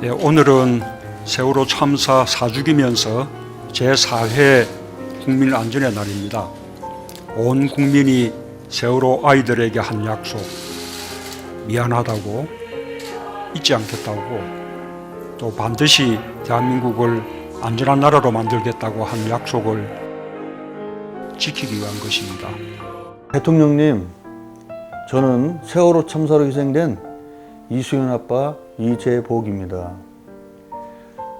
예, 오늘은 세월호 참사 4주기면서 제4회 국민 안전의 날입니다. 온 국민이 세월호 아이들에게 한 약속, 미안하다고, 잊지 않겠다고, 또 반드시 대한민국을 안전한 나라로 만들겠다고 한 약속을 지키기 위한 것입니다. 대통령님, 저는 세월호 참사로 희생된 이수연 아빠 이재복입니다.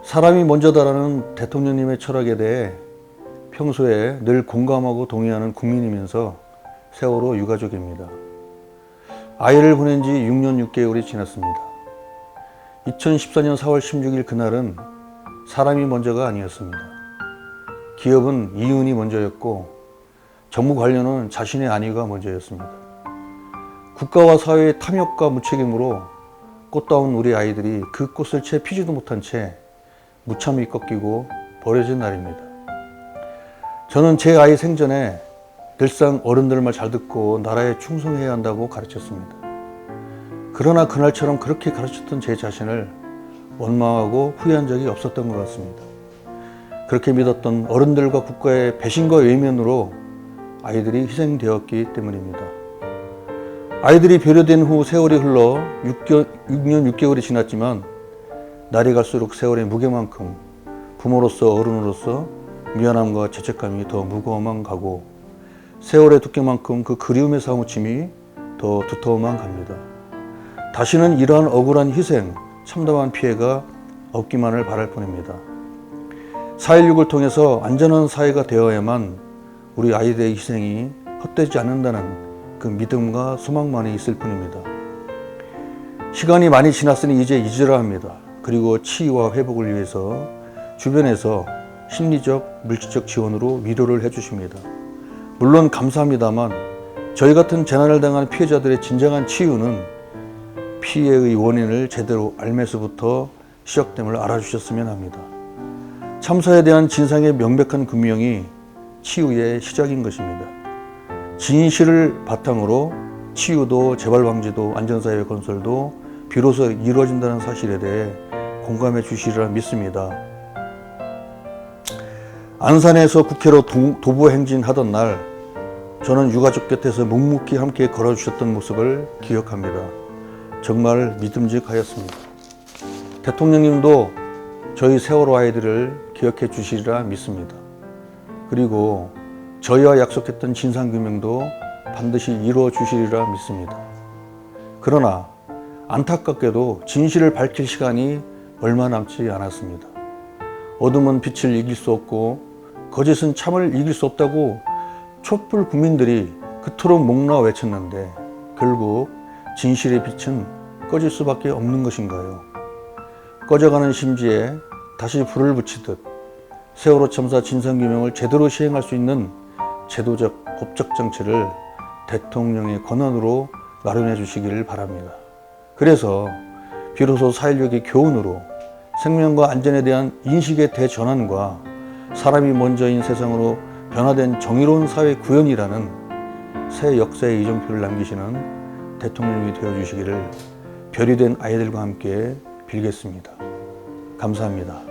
사람이 먼저다라는 대통령님의 철학에 대해 평소에 늘 공감하고 동의하는 국민이면서 세월호 유가족입니다. 아이를 보낸 지 6년 6개월이 지났습니다. 2014년 4월 16일 그날은 사람이 먼저가 아니었습니다. 기업은 이윤이 먼저였고 정부 관료는 자신의 안위가 먼저였습니다. 국가와 사회의 탐욕과 무책임으로 꽃다운 우리 아이들이 그 꽃을 채 피지도 못한 채 무참히 꺾이고 버려진 날입니다. 저는 제 아이 생전에 늘상 어른들 말 잘 듣고 나라에 충성해야 한다고 가르쳤습니다. 그러나 그날처럼 그렇게 가르쳤던 제 자신을 원망하고 후회한 적이 없었던 것 같습니다. 그렇게 믿었던 어른들과 국가의 배신과 외면으로 아이들이 희생되었기 때문입니다. 아이들이 배려된 후 세월이 흘러 6년, 6년 6개월이 지났지만 날이 갈수록 세월의 무게만큼 부모로서 어른으로서 미안함과 죄책감이 더 무거워만 가고 세월의 두께만큼 그 그리움의 사무침이 더 두터워만 갑니다. 다시는 이러한 억울한 희생, 참담한 피해가 없기만을 바랄 뿐입니다. 4.16을 통해서 안전한 사회가 되어야만 우리 아이들의 희생이 헛되지 않는다는 그 믿음과 소망만이 있을 뿐입니다. 시간이 많이 지났으니 이제 잊으라 합니다. 그리고 치유와 회복을 위해서 주변에서 심리적, 물질적 지원으로 위로를 해주십니다. 물론 감사합니다만 저희 같은 재난을 당한 피해자들의 진정한 치유는 피해의 원인을 제대로 알면서부터 시작됨을 알아주셨으면 합니다. 참사에 대한 진상의 명백한 금명이 치유의 시작인 것입니다. 진실을 바탕으로 치유도 재발 방지도 안전사회 건설도 비로소 이루어진다는 사실에 대해 공감해 주시리라 믿습니다. 안산에서 국회로 도- 도보 행진하던 날 저는 유가족 곁에서 묵묵히 함께 걸어주셨던 모습을 기억합니다. 정말 믿음직하였습니다. 대통령님도 저희 세월호 아이들을 기억해 주시리라 믿습니다. 그리고 저희와 약속했던 진상규명도 반드시 이루어 주시리라 믿습니다. 그러나 안타깝게도 진실을 밝힐 시간이 얼마 남지 않았습니다. 어둠은 빛을 이길 수 없고 거짓은 참을 이길 수 없다고 촛불 국민들이 그토록 목나 외쳤는데 결국 진실의 빛은 꺼질 수밖에 없는 것인가요? 꺼져가는 심지에 다시 불을 붙이듯 세월호 참사 진상규명을 제대로 시행할 수 있는 제도적 법적 장치를 대통령의 권한으로 마련해 주시기를 바랍니다. 그래서 비로소 4.16의 교훈으로 생명과 안전에 대한 인식의 대전환과 사람이 먼저인 세상으로 변화된 정의로운 사회 구현이라는 새 역사의 이정표를 남기시는 대통령이 되어 주시기를 별이 된 아이들과 함께 빌겠습니다. 감사합니다.